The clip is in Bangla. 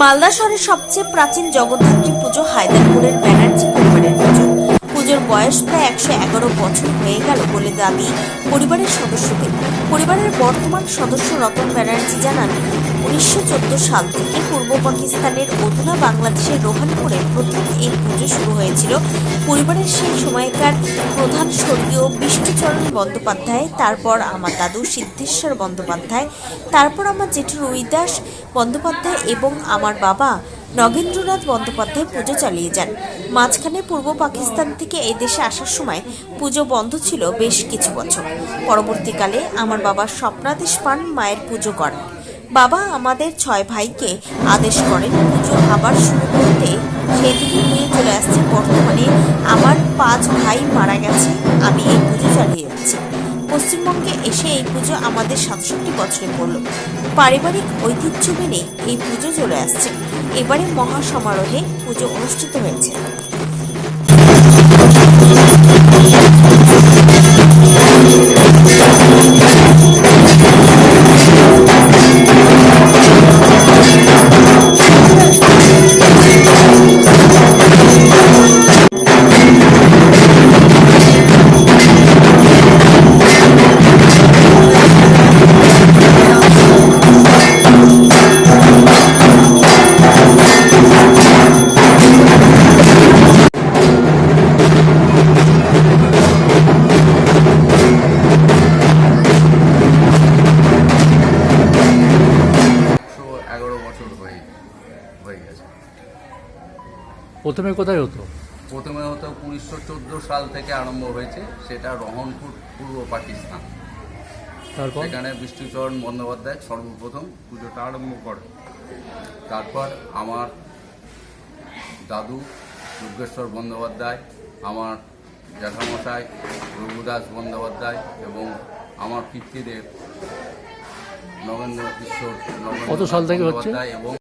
মালদা শহরের সবচেয়ে প্রাচীন জগদ্ধাত্রী পুজো হায়দারপুরের ব্যানার্জি। বছর হয়ে গেল বলে দাবি পরিবারের সদস্যদের। পরিবারের বর্তমান সদস্য রতন ব্যানার্জি জানান, উনিশশো সাল থেকে পূর্ব পাকিস্তানের অধুনা বাংলাদেশের রোহানপুরে প্রথম এই পুজো শুরু হয়েছিল। পরিবারের সেই সময়কার প্রধান স্বর্গীয় বিষ্ণুচরণ বন্দ্যোপাধ্যায়, তারপর আমার দাদু সিদ্ধেশ্বর বন্দ্যোপাধ্যায়, তারপর আমার জেঠু রুইদাস বন্দ্যোপাধ্যায় এবং আমার বাবা নগেন্দ্রনাথ বন্দ্যোপাধ্যায় পুজো চালিয়ে যান। মাঝখানে পূর্ব পাকিস্তান থেকে এই দেশে আসার সময় পুজো বন্ধ ছিল বেশ কিছু বছর। পরবর্তীকালে আমার বাবা স্বপ্নাদেশ পান মায়ের পুজো করেন। বাবা আমাদের ছয় ভাইকে আদেশ করেন পুজো আবার শুরু করতে। সেই থেকে নিয়ে চলে আসছে। বর্তমানে আমার পাঁচ ভাই মারা গেছে। আমি এই পুজো চালিয়ে যাচ্ছি। পশ্চিমবঙ্গে এসে এই পুজো আমাদের সাতষট্টি বছরে পড়ল। পারিবারিক ঐতিহ্য মেনে এই পুজো চলে আসছে। এবারে মহাসমারোহে পুজো অনুষ্ঠিত হয়েছে। হয়ে গেছে। প্রথমে কোথায় হতো? প্রথমে হতো উনিশশো চোদ্দ সাল থেকে আরম্ভ হয়েছে সেটা রহনপুর পূর্ব পাকিস্তান। তারপর? সেখানে বিষ্ণুচরণ বন্দ্যোপাধ্যায় সর্বপ্রথম পুজোটা আরম্ভ করে। তারপর আমার দাদু দুর্গেশ্বর বন্দ্যোপাধ্যায় আমার জ্যাঠামশাই রঘুদাস বন্দ্যোপাধ্যায় এবং আমার পিতৃদেব নগেন্দ্র কিশোর নগেন্দ্র কত সাল থেকে হচ্ছে? বন্দ্যোপাধ্যায় এবং